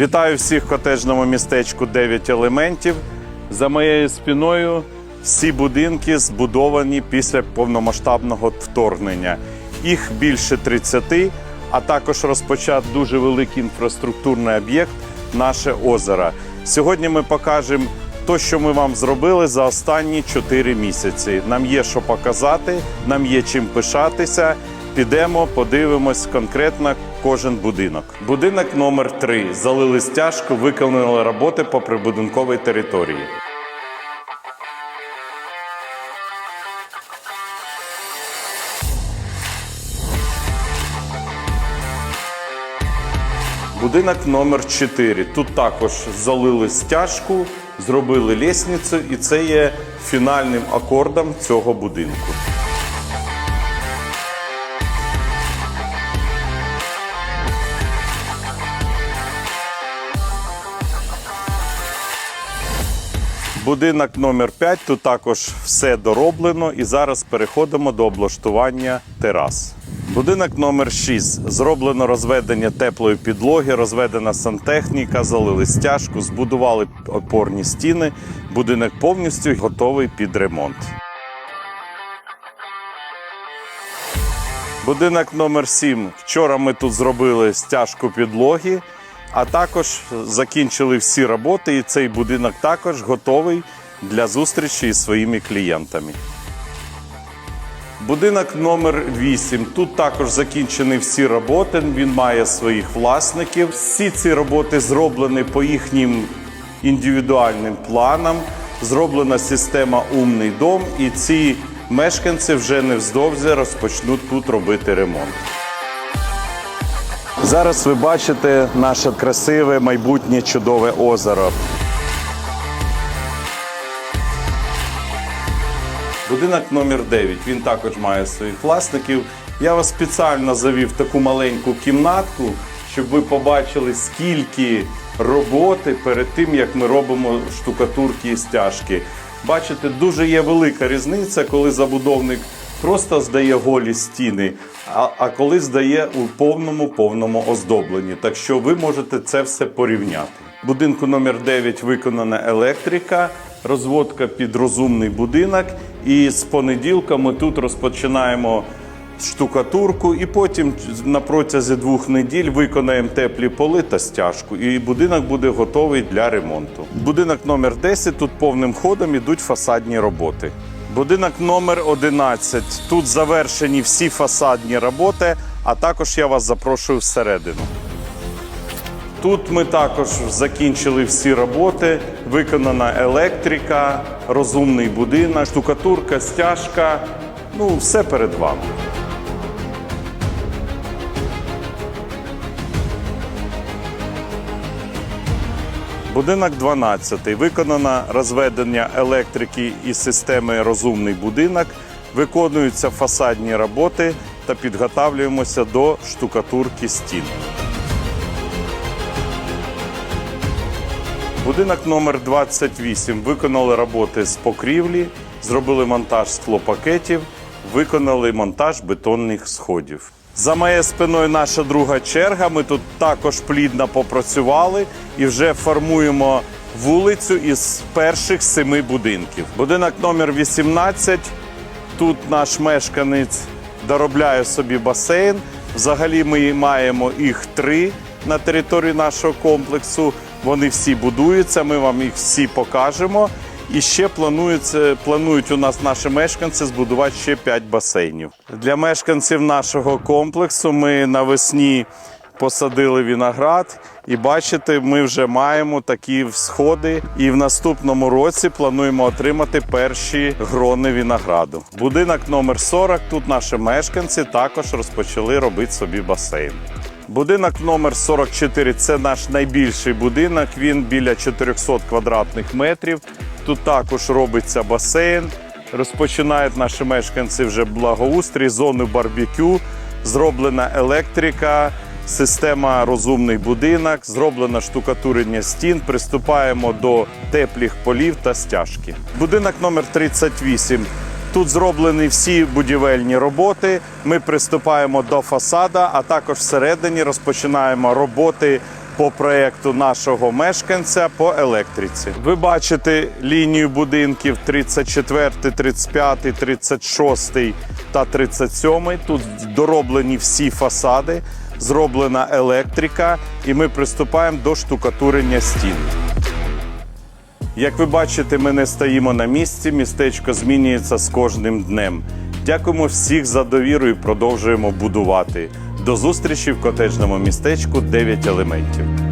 Вітаю всіх в котеджному містечку 9 елементів. За моєю спиною всі будинки збудовані після повномасштабного вторгнення. Їх більше 30, а також розпочат дуже великий інфраструктурний об'єкт наше озеро. Сьогодні ми покажемо те, що ми вам зробили за останні 4 місяці. Нам є що показати, нам є чим пишатися. Підемо, подивимось конкретно кожен будинок. Будинок номер 3 Залили стяжку, виконали роботи по прибудинковій території. Будинок номер 4 Тут також залили стяжку, зробили лісницю, і це є фінальним акордом цього будинку. Будинок номер 5 тут також все дороблено і зараз переходимо до облаштування терас. Будинок номер 6 зроблено розведення теплої підлоги, розведена сантехніка, залили стяжку, збудували опорні стіни. Будинок повністю готовий під ремонт. Будинок номер 7 Вчора ми тут зробили стяжку підлоги, а також закінчили всі роботи, і цей будинок також готовий для зустрічі із своїми клієнтами. Будинок номер 8 Тут також закінчені всі роботи. Він має своїх власників. Всі ці роботи зроблені по їхнім індивідуальним планам. Зроблена система Умний дом, і ці мешканці вже невздовзі розпочнуть тут робити ремонт. Зараз ви бачите наше красиве майбутнє чудове озеро. Будинок номер 9 він також має своїх власників. Я вас спеціально завів таку маленьку кімнатку, щоб ви побачили, скільки роботи перед тим, як ми робимо штукатурки і стяжки. Бачите, дуже є велика різниця, коли забудовник просто здає голі стіни, а, а коли здає у повному повному оздобленні. Так що ви можете це все порівняти. Будинку номер 9 виконана електрика, розводка під розумний будинок. І з понеділка ми тут розпочинаємо штукатурку, і потім на протязі двох неділь виконаємо теплі поли та стяжку. І будинок буде готовий для ремонту. Будинок номер 10 тут повним ходом ідуть фасадні роботи. Будинок номер 11. Тут завершені всі фасадні роботи, а також я вас запрошую всередину. Тут ми також закінчили всі роботи. Виконана електрика, розумний будинок, штукатурка, стяжка. Ну, все перед вами. Будинок 12. Виконано розведення електрики і системи розумний будинок. Виконуються фасадні роботи та підготавлюємося до штукатурки стін. Будинок номер 28 виконали роботи з покрівлі, зробили монтаж склопакетів, виконали монтаж бетонних сходів. За моєю спиною наша друга черга. Ми тут також плідно попрацювали і вже формуємо вулицю із перших семи будинків. Будинок номер 18. Тут наш мешканець доробляє собі басейн. Взагалі ми маємо їх три на території нашого комплексу. Вони всі будуються, ми вам їх всі покажемо. І ще планується, планують у нас наші мешканці збудувати ще 5 басейнів. Для мешканців нашого комплексу ми навесні посадили виноград, і бачите, ми вже маємо такі всходи. І в наступному році плануємо отримати перші грони винограду. Будинок номер 40. Тут наші мешканці також розпочали робити собі басейн. Будинок номер 44 це наш найбільший будинок. Він біля 400 квадратних метрів. Тут також робиться басейн. Розпочинають наші мешканці вже благоустрій, зону барбекю, зроблена електрика, система розумний будинок, зроблено штукатурення стін. Приступаємо до теплих полів та стяжки. Будинок номер 38. Тут зроблені всі будівельні роботи. Ми приступаємо до фасада, а також всередині розпочинаємо роботи по проєкту нашого мешканця по електриці. Ви бачите лінію будинків 34, 35, 36 та 37. Тут дороблені всі фасади, зроблена електрика, і ми приступаємо до штукатурення стін. Як ви бачите, ми не стоїмо на місці, містечко змінюється з кожним днем. Дякуємо всіх за довіру і продовжуємо будувати. До зустрічі в котеджному містечку 9 елементів.